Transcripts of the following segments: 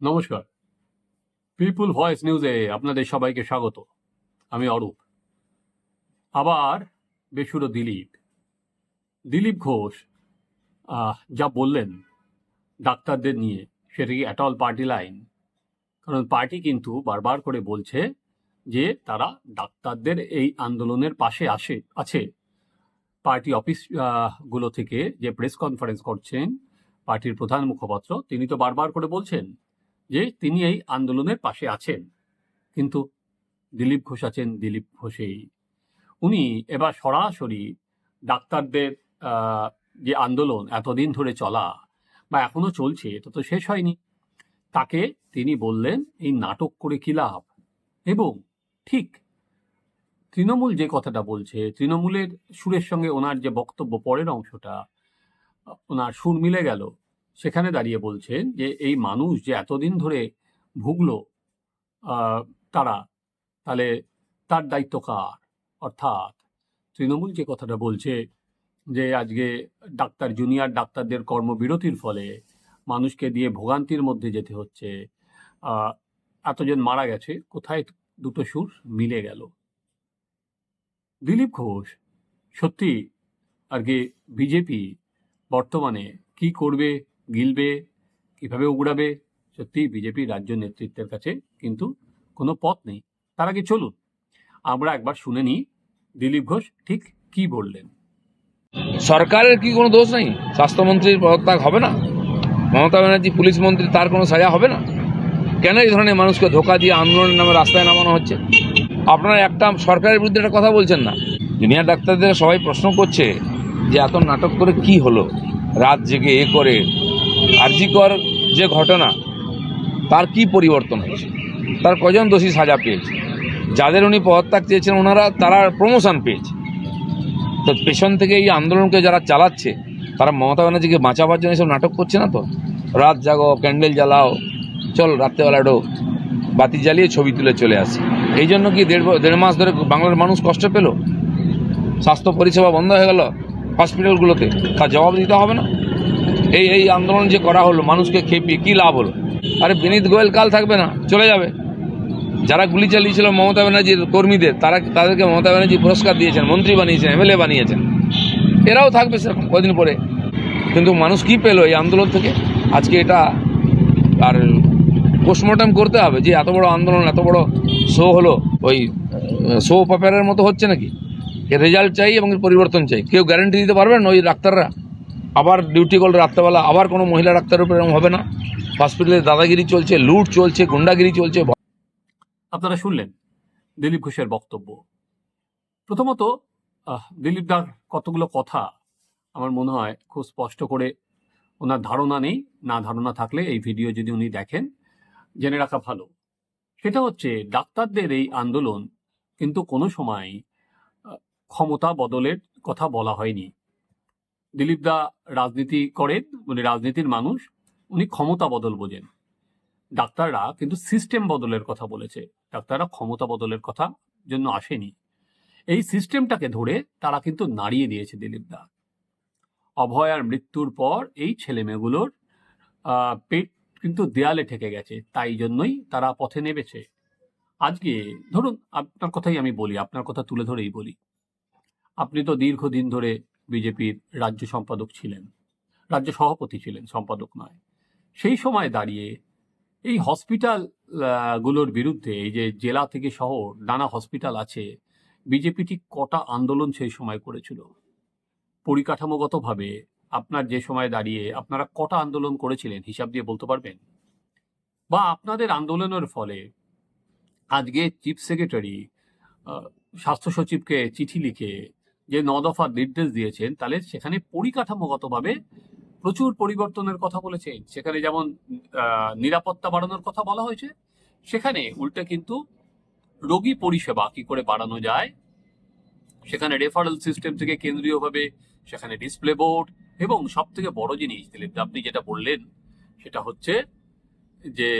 নমস্কার। পিপুল ভয়েস নিউজে আপনাদের সবাইকে স্বাগত। আমি অরূপ। আবার বেসুরো দিলীপ। দিলীপ ঘোষ যা বললেন ডাক্তারদের নিয়ে, সেটা কি অ্যাটল পার্টি লাইন কারণ পার্টি কিন্তু বারবার করে বলছে যে তারা ডাক্তারদের এই আন্দোলনের পাশে আসে, আছে। পার্টি অফিসগুলো থেকে যে প্রেস কনফারেন্স করছেন পার্টির প্রধান মুখপাত্র, তিনি তো বারবার করে বলছেন যে তিনি এই আন্দোলনের পাশে আছেন। কিন্তু দিলীপ ঘোষ আছেন, দিলীপ ঘোষেই। উনি এবার সরাসরি ডাক্তারদের যে আন্দোলন এতদিন ধরে চলা বা এখনও চলছে, এটা তো শেষ হয়নি। তাকে তিনি বললেন, এই নাটক করে কি লাভ? এবং ঠিক তৃণমূল যে কথাটা বলছে, তৃণমূলের সুরের সঙ্গে ওনার যে বক্তব্য পরের অংশটা, ওনার সুর মিলে গেল। সেখানে দাঁড়িয়ে বলছেন যে, এই মানুষ যে এতদিন ধরে ভুগল তারা, তাহলে তার দায়িত্ব কার? অর্থাৎ তৃণমূল যে কথাটা বলছে যে, আজকে ডাক্তার, জুনিয়র ডাক্তারদের কর্মবিরতির ফলে মানুষকে দিয়ে ভোগান্তির মধ্যে যেতে হচ্ছে। এতজন মারা গেছে, কোথায় দুটো সুর মিলে গেল? দিলীপ ঘোষ, সত্যি আর কি, বিজেপি বর্তমানে কি করবে গিলবে, কীভাবে উগড়াবে, সত্যি বিজেপি রাজ্য নেতৃত্বের কাছে কিন্তু কোনো পথ নেই। তার আগে চলুন, আমরা একবার শুনে নিই দিলীপ ঘোষ ঠিক কি বললেন। সরকারের কি কোনো দোষ নেই? স্বাস্থ্যমন্ত্রীর পদত্যাগ হবে না? মমতা ব্যানার্জি, পুলিশ মন্ত্রী তার কোনো সাজা হবে না? কেন এই ধরনের মানুষকে ধোকা দিয়ে আন্দোলনের নামে রাস্তায় নামানো হচ্ছে? আপনারা একটা সরকারের বিরুদ্ধে একটা কথা বলছেন না? জুনিয়র ডাক্তারদের সবাই প্রশ্ন করছে যে এত নাটক করে কি হলো? রাত জেগে এ করে আর্জিকর যে ঘটনা, তার কি পরিবর্তন হয়েছে? তার কজন দোষী সাজা পেয়েছে? যাদের উনি পদত্যাগ চেয়েছেন, ওনারা তারা প্রমোশন পেয়েছে। তো পেছন থেকে এই আন্দোলনকে যারা চালাচ্ছে, তারা মমতা ব্যানার্জিকে বাঁচাবার জন্য এসব নাটক করছে না তো? রাত জাগো, ক্যান্ডেল জ্বালাও, চল রাত্রেবেলা একটু বাতি জ্বালিয়ে ছবি তুলে চলে আসে। এই জন্য কি দেড় দেড় মাস ধরে বাংলার মানুষ কষ্ট পেল? স্বাস্থ্য পরিষেবা বন্ধ হয়ে গেল হসপিটালগুলোতে? তার জবাব দিতে হবে না? এই এই আন্দোলন যে করা হলো, মানুষকে খেপিয়ে কী লাভ হলো? আরে বিনীত গোয়েল কাল থাকবে না, চলে যাবে। যারা গুলি চালিয়েছিল মমতা ব্যানার্জির কর্মীদের, তারা, তাদেরকে মমতা ব্যানার্জি পুরস্কার দিয়েছেন, মন্ত্রী বানিয়েছেন, এমএলএ বানিয়েছেন। এরাও থাকবে সেরকম কদিন পরে। কিন্তু মানুষ কি পেল এই আন্দোলন থেকে? আজকে এটা আর পোস্টমর্টম করতে হবে যে এত বড় আন্দোলন, এত বড় শো হলো, ওই শো পেপারের মতো হচ্ছে নাকি? এর রেজাল্ট চাই এবং পরিবর্তন চাই। কেউ গ্যারেন্টি দিতে পারবেন ওই ডাক্তাররা? আবার ডিউটি করলে রাত্রেবেলা, আবার কোনো মহিলা ডাক্তারের উপর এরকম হবে না। হসপিটালে দাদাগিরি চলছে, লুট চলছে, গুন্ডাগিরি চলছে আপনারা শুনলেন দিলীপ ঘোষের বক্তব্য। প্রথমত দিলীপ দার কতগুলো কথা আমার মনে হয় খুব স্পষ্ট করে ওনার ধারণা নেই। না ধারণা থাকলে এই ভিডিও যদি উনি দেখেন, জেনে রাখা ভালো। সেটা হচ্ছে, ডাক্তারদের এই আন্দোলন কিন্তু কোনো সময় ক্ষমতা বদলের কথা বলা হয়নি। দিলীপ দা রাজনীতি করেন, উনি রাজনীতির মানুষ, উনি ক্ষমতা বদল বোঝেন। ডাক্তাররা কিন্তু সিস্টেম বদলের কথা বলেছে। ডাক্তাররা ক্ষমতা বদলের কথা জন্য আসেনি। এই সিস্টেমটাকে ধরে তারা কিন্তু নাড়িয়ে দিয়েছে দিলীপ দা। অভয়ার মৃত্যুর পর এই ছেলেমেয়েগুলোর পেট কিন্তু দেয়ালে ঠেকে গেছে। তাই জন্যই তারা পথে নেমেছে। আজকে ধরুন, আপনার কথাই আমি বলি, আপনার কথা তুলে ধরেই বলি। আপনি তো দীর্ঘদিন ধরে বিজেপির রাজ্য সম্পাদক ছিলেন। রাজ্য সভাপতি ছিলেন, সম্পাদক নয়। সেই সময় দাঁড়িয়ে এই হসপিটালগুলোর বিরুদ্ধে এই যে জেলা থেকে শহর, নানা হসপিটাল আছে, বিজেপি ঠিক কটা আন্দোলন সেই সময় করেছিল? পরিকাঠামোগতভাবে আপনার যে সময় দাঁড়িয়ে আপনারা কটা আন্দোলন করেছিলেন, হিসাব দিয়ে বলতে পারবেন? বা আপনাদের আন্দোলনের ফলে আজকে চিফ সেক্রেটারি স্বাস্থ্য সচিবকে চিঠি লিখে যে ন দফার নির্দেশ দিয়েছেন তাহলে সেখানে পরিকাঠামোগতভাবে প্রচুর পরিবর্তনের কথা বলেছেন সেখানে যেমন নিরাপত্তা বাড়ানোর কথা বলা হয়েছে সেখানে উল্টে কিন্তু রোগী পরিষেবা কি করে বাড়ানো যায় সেখানে রেফারেল সিস্টেম থেকে কেন্দ্রীয়ভাবে সেখানে ডিসপ্লে বোর্ড এবং সব থেকে বড় জিনিস দিলীপ দা, আপনি যেটা বললেন সেটা হচ্ছে যে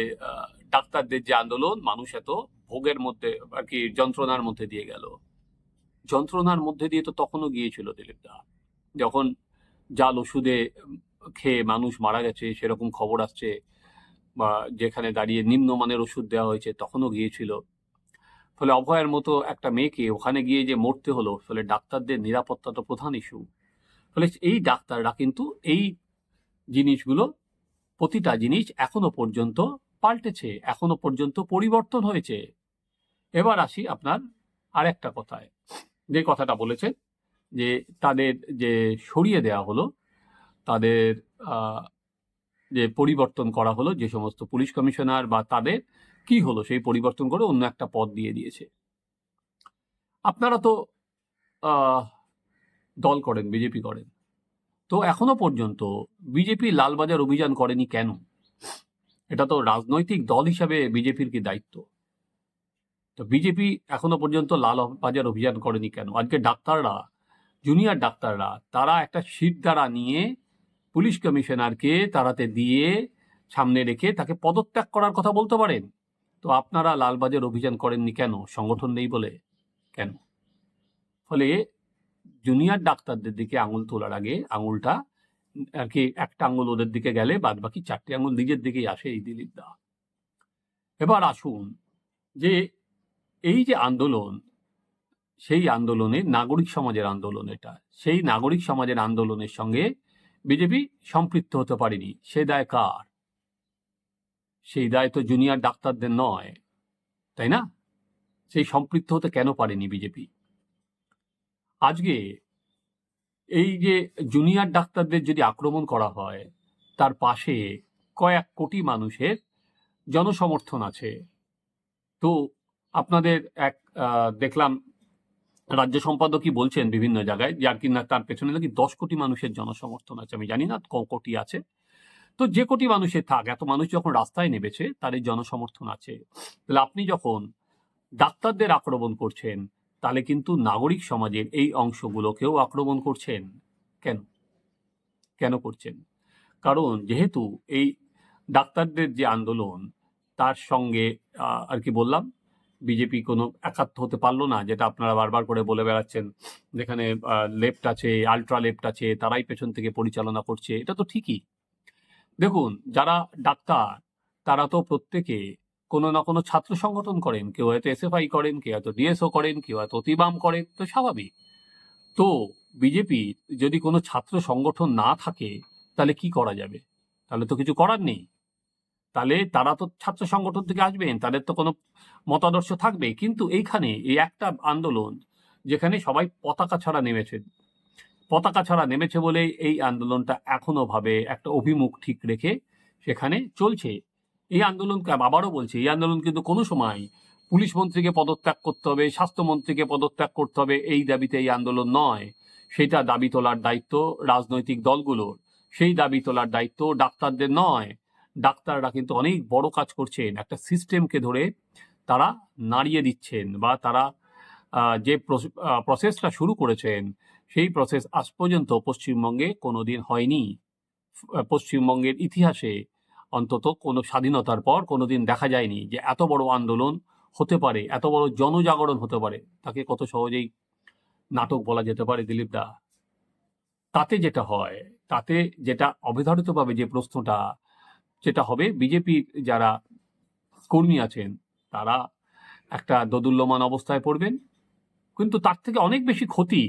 ডাক্তারদের যে আন্দোলন মানুষ এত ভোগের মধ্যে আর কি যন্ত্রণার মধ্যে দিয়ে গেল। যন্ত্রণার মধ্যে দিয়ে তো তখনও গিয়েছিল দিলীপ দা যখন জাল ওষুধে খেয়ে মানুষ মারা গেছে, সেরকম খবর আসছে, বা যেখানে দাঁড়িয়ে নিম্নমানের ওষুধ দেওয়া হয়েছে, তখনও গিয়েছিল। ফলে অভয়ের মতো একটা মেয়েকে ওখানে গিয়ে যে মরতে হলো, ফলে ডাক্তারদের নিরাপত্তা তো প্রধান ইস্যু ফলে এই ডাক্তাররা কিন্তু এই জিনিসগুলো, প্রতিটা জিনিস এখনও পর্যন্ত পাল্টেছে, এখনও পর্যন্ত পরিবর্তন হয়েছে। এবার আসি আপনার আরেকটা কথায়। যে কথাটা বলেছে, যে তাদের যে সরিয়ে দেওয়া হলো, তাদের যে পরিবর্তন করা হলো, যে সমস্ত পুলিশ কমিশনার বা তাদের কি হলো, সেই পরিবর্তন করে অন্য একটা পদ দিয়ে দিয়েছে। আপনারা তো দল করেন, বিজেপি করেন। তো এখনও পর্যন্ত বিজেপি লালবাজার অভিযান করেনি কেন? এটা তো রাজনৈতিক দল হিসাবে বিজেপির কি দায়িত্ব? তো বিজেপি এখনও পর্যন্ত লাল বাজার অভিযান করেনি কেন? আজকে ডাক্তাররা জুনিয়র ডাক্তাররা, তারা একটা শিট দ্বারা নিয়ে পুলিশ কমিশনারকে তারাতে দিয়ে সামনে রেখে তাকে পদত্যাগ করার কথা বলতে পারেন? তো আপনারা লালবাজার অভিযান করেননি কেন? সংগঠন নেই বলে কেন? ফলে জুনিয়র ডাক্তারদের দিকে আঙুল তোলার আগে আঙুলটা আর কি একটা আঙুল ওদের দিকে গেলে বাদ বাকি চারটে আঙুল নিজের দিকেই আসে এই দিলীপ দা এবার আসুন যে এই যে আন্দোলন, সেই আন্দোলনে নাগরিক সমাজের আন্দোলন এটা। সেই নাগরিক সমাজের আন্দোলনের সঙ্গে বিজেপি সম্পৃক্ত হতে পারেনি। সে দায় কার? সেই দায় তো জুনিয়র ডাক্তারদের নয়, তাই না? সেই সম্পৃক্ত হতে কেন পারেনি বিজেপি? আজকে এই যে জুনিয়র ডাক্তারদের যদি আক্রমণ করা হয়, তার পাশে কয়েক কোটি মানুষের জনসমর্থন আছে। তো আপনাদের এক দেখলাম রাজ্য সম্পাদকই বলছেন বিভিন্ন জায়গায়, যার কিনা তার পেছনে নাকি দশ কোটি মানুষের জনসমর্থন আছে। আমি জানি না ক কোটি আছে। তো যে কোটি মানুষের থাক, এত মানুষ যখন রাস্তায় নেমেছে, তার এই জনসমর্থন আছে। তাহলে আপনি যখন ডাক্তারদের আক্রমণ করছেন, তাহলে কিন্তু নাগরিক সমাজের এই অংশগুলোকেও আক্রমণ করছেন। কেন? কেন করছেন? কারণ যেহেতু এই ডাক্তারদের যে আন্দোলন, তার সঙ্গে আর কি বললাম? বিজেপি কোনো একাত্ম হতে পারল না, যেটা আপনারা বারবার করে বলে বেড়াচ্ছেন, যেখানে লেফট আছে আলট্রা লেফট আছে, তারাই পেছন থেকে পরিচালনা করছে, এটা তো ঠিকই। দেখুন, যারা ডাক্তার, তারা তো প্রত্যেকে কোনো না কোনো ছাত্র সংগঠন করেন, কেউ হয়তো এসএফআই করেন, কেউ হয়তো ডিএসও করেন, কেউ হয়তো অতিবাম করেন, তো স্বাভাবিক। তো বিজেপি যদি কোনো ছাত্র সংগঠন না থাকে, তাহলে কি করা যাবে? তাহলে তো কিছু করার নেই। তাহলে তারা তো ছাত্র সংগঠন থেকে আসবেন, তাদের তো কোনো মতাদর্শ থাকবে। কিন্তু এইখানে এই একটা আন্দোলন, যেখানে সবাই পতাকা ছাড়া নেমেছে, পতাকা ছাড়া নেমেছে বলে এই আন্দোলনটা এখনও ভাবে একটা অভিমুখ ঠিক রেখে সেখানে চলছে। এই আন্দোলনকে আবারও বলছে, এই আন্দোলন কিন্তু কোনো সময় পুলিশ মন্ত্রীকে পদত্যাগ করতে হবে স্বাস্থ্যমন্ত্রীকে পদত্যাগ করতে হবে, এই দাবিতে এই আন্দোলন নয়। সেটা দাবি তোলার দায়িত্ব রাজনৈতিক দলগুলোর, সেই দাবি তোলার দায়িত্ব ডাক্তারদের নয়। ডাক্তাররা কিন্তু অনেক বড় কাজ করছেন। একটা সিস্টেমকে ধরে তারা নাড়িয়ে দিচ্ছেন বা তারা যে প্রসেসটা শুরু করেছেন, সেই প্রসেস আজ পর্যন্ত পশ্চিমবঙ্গে কোনো দিন হয়নি পশ্চিমবঙ্গের ইতিহাসে অন্তত কোনো স্বাধীনতার পর কোনো দিন দেখা যায়নি যে এত বড় আন্দোলন হতে পারে, এত বড় জনজাগরণ হতে পারে। তাকে কত সহজেই নাটক বলা যেতে পারে, দিলীপ দা। তাতে যেটা হয়, তাতে যেটা অবধারিতভাবে যে প্রশ্নটা যেটা হবে বিজেপির যারা কর্মী আছেন, তারা একটা দোদুল্যমান অবস্থায় পড়বেন। কিন্তু তার থেকে অনেক বেশি ক্ষতি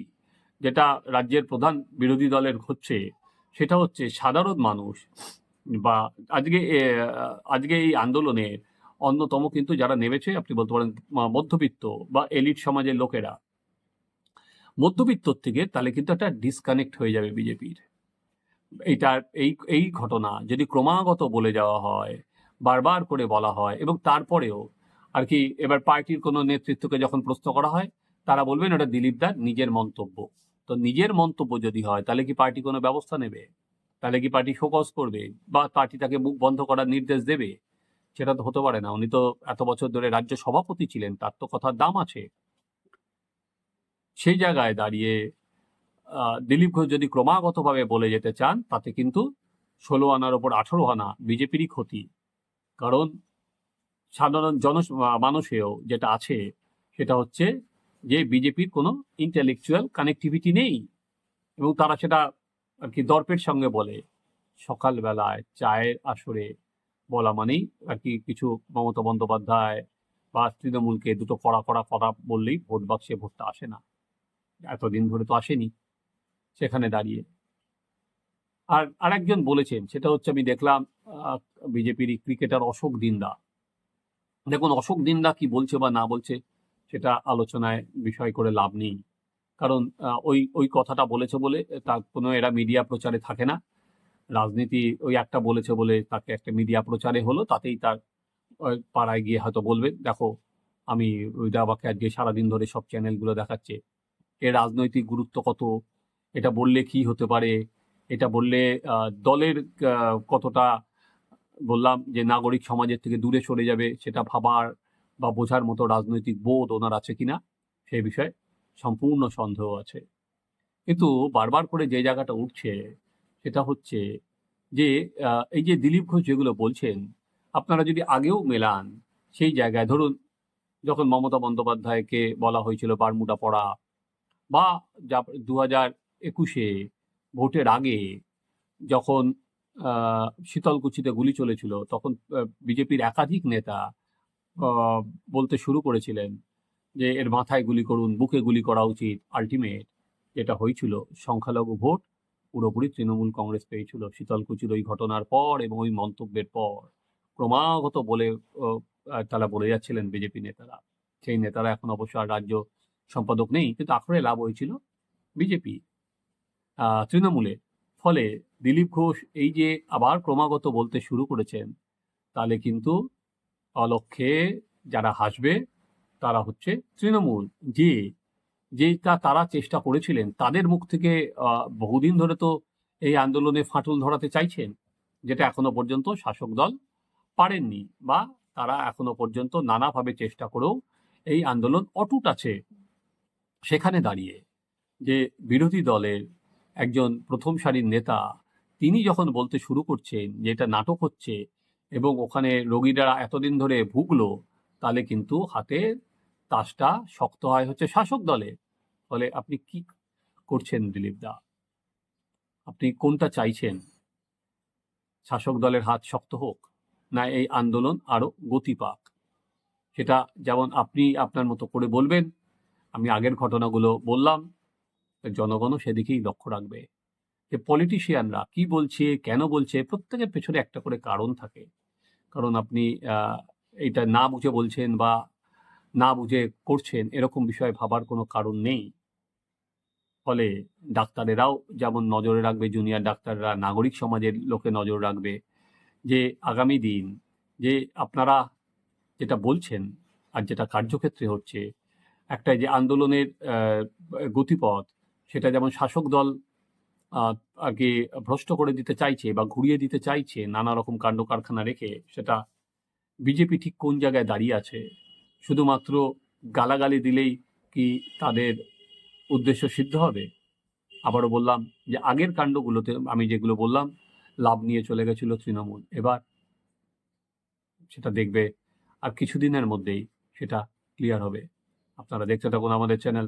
যেটা রাজ্যের প্রধান বিরোধী দলের হচ্ছে, সেটা হচ্ছে সাধারণ মানুষ বা আজকে আজকে এই আন্দোলনের অন্যতম কিন্তু যারা নেমেছে, আপনি বলতে পারেন মধ্যবিত্ত বা এলিট সমাজের লোকেরা। মধ্যবিত্তর থেকে তাহলে কিন্তু একটা ডিসকানেক্ট হয়ে যাবে বিজেপির। এইটার এই এই ঘটনা যদি ক্রমাগত বলে যাওয়া হয়, বারবার করে বলা হয় এবং তারপরেও আর কি এবার পার্টির কোনো নেতৃত্বকে যখন প্রশ্ন করা হয়, তারা বলবেন এটা দিলীপ দার নিজের মন্তব্য। তো নিজের মন্তব্য যদি হয়, তাহলে কি পার্টি কোনো ব্যবস্থা নেবে? তাহলে কি পার্টি ফোকাস করবে? বা পার্টি তাকে মুখ বন্ধ করার নির্দেশ দেবে? সেটা তো হতে পারে না। উনি তো এত বছর ধরে রাজ্য সভাপতি ছিলেন, তার তো কথার দাম আছে। সেই জায়গায় দাঁড়িয়ে দিলীপ ঘোষ যদি ক্রমাগতভাবে বলে যেতে চান, তাতে কিন্তু ষোলো আনার ওপর আঠারো আনা বিজেপিরই ক্ষতি। কারণ সাধারণ জন, মানুষেও যেটা আছে, সেটা হচ্ছে যে বিজেপির কোনো ইন্টেলেকচুয়াল কানেক্টিভিটি নেই এবং তারা সেটা আর কি দর্পের সঙ্গে বলে। সকালবেলায় চায়ের আসরে বলা মানেই আর কি কিছু মমতা বন্দ্যোপাধ্যায় বা তৃণমূলকে দুটো কড়া কড়া কথা বললেই ভোট বাক্সে ভোটটা আসে না। এতদিন ধরে তো আসেনি। সেখানে দাঁড়িয়ে। আর আরেকজন বলেছেন, সেটা হচ্ছে আমি দেখলাম বিজেপির ক্রিকেটার অশোক দিন্দা। দেখুন, অশোক দিন্দা কি বলছে বা না বলছে, সেটা আলোচনায় বিষয় করে লাভ নেই। কারণ ওই ওই কথাটা বলেছে বলে তার কোনো এরা মিডিয়া প্রচারে থাকে না। রাজনীতি ওই একটা বলেছে বলে তাকে একটা মিডিয়া প্রচারে হলো, তাতেই তার পাড়ায় গিয়ে হয়তো বলবে, দেখো, আমি ওই দাবাকে আজকে সারাদিন ধরে সব চ্যানেলগুলো দেখাচ্ছে। এর রাজনৈতিক গুরুত্ব কত? এটা বললে কি হতে পারে? এটা বললে দলের কতটা, বললাম যে নাগরিক সমাজের থেকে দূরে সরে যাবে, সেটা ভাবার বা বোঝার মতো রাজনৈতিক বোধ ওনার আছে কিনা? সেই বিষয়ে সম্পূর্ণ সন্দেহ আছে। কিন্তু বারবার করে যে জায়গাটা উঠছে, সেটা হচ্ছে যে এই যে দিলীপ ঘোষ যেগুলো বলছেন, আপনারা যদি আগেও মেলান, সেই জায়গায় ধরুন, যখন মমতা বন্দ্যোপাধ্যায়কে বলা হয়েছিল বারমুডা পড়া বা যা দু হাজার একুশে ভোটের আগে যখন শীতলকুচিতে গুলি চলেছিল, তখন বিজেপির একাধিক নেতা বলতে শুরু করেছিলেন যে এর মাথায় গুলি করুন, বুকে গুলি করা উচিত আলটিমেট যেটা হয়েছিল, সংখ্যালঘু ভোট পুরোপুরি তৃণমূল কংগ্রেস পেয়েছিল। শীতলকুচির ওই ঘটনার পর এবং ওই মন্তব্যের পর ক্রমাগত বলে তারা বলে যাচ্ছিলেন বিজেপি নেতারা। সেই নেতারা এখন অবশ্য আর রাজ্য সম্পাদক নেই, কিন্তু আখড়ে লাভ হয়েছিল বিজেপি। তৃণমূলে। ফলে দিলীপ ঘোষ এই যে আবার ক্রমাগত বলতে শুরু করেছেন, তাহলে কিন্তু অলক্ষে যারা হাসবে, তারা হচ্ছে তৃণমূল। যে যেটা তারা চেষ্টা করেছিলেন, তাদের মুখ থেকে বহুদিন ধরে তো এই আন্দোলনে ফাটল ধরাতে চাইছেন, যেটা এখনও পর্যন্ত শাসক দল পারেননি বা তারা এখনও পর্যন্ত নানাভাবে চেষ্টা করেও এই আন্দোলন অটুট আছে সেখানে দাঁড়িয়ে। যে বিরোধী দলের একজন প্রথম সারির নেতা, তিনি যখন বলতে শুরু করছেন যে এটা নাটক হচ্ছে এবং ওখানে রোগীরা এতদিন ধরে ভুগলো, তাহলে কিন্তু হাতে তাসটা শক্ত হয় হচ্ছে শাসক দলে ফলে আপনি কি করছেন দিলীপ দা? আপনি কোনটা চাইছেন? শাসক দলের হাত শক্ত হোক না এই আন্দোলন আরও গতি পাক? সেটা যেমন আপনি আপনার মতো করে বলবেন, আমি আগের ঘটনাগুলো বললাম জনগণও সেদিকেই লক্ষ্য রাখবে। যে পলিটিশিয়ানরা কি বলছে, কেন বলছে, প্রত্যেকের পেছনে একটা করে কারণ থাকে। কারণ আপনি এটা না বুঝে বলছেন বা না বুঝে করছেন, এরকম বিষয়ে ভাবার কোনো কারণ নেই। ফলে ডাক্তারেরাও যেমন নজরে রাখবে জুনিয়র ডাক্তাররা, নাগরিক সমাজের লোকে নজর রাখবে যে আগামী দিন যে আপনারা যেটা বলছেন আর যেটা কার্যক্ষেত্রে হচ্ছে, একটা যে আন্দোলনের গতিপথ সেটা যেমন শাসক দল আগে ভ্রষ্ট করে দিতে চাইছে বা ঘুরিয়ে দিতে চাইছে, নানা রকম কাণ্ড কারখানা রেখে, সেটা বিজেপি ঠিক কোন জায়গায় দাঁড়িয়ে আছে? শুধুমাত্র গালাগালি দিলেই কি তাদের উদ্দেশ্য সিদ্ধ হবে? আবারও বললাম যে আগের কাণ্ডগুলোতে আমি যেগুলো বললাম, লাভ নিয়ে চলে গেছিল তৃণমূল। এবার সেটা দেখবে আর কিছুদিনের মধ্যেই সেটা ক্লিয়ার হবে। আপনারা দেখতে থাকুন আমাদের চ্যানেল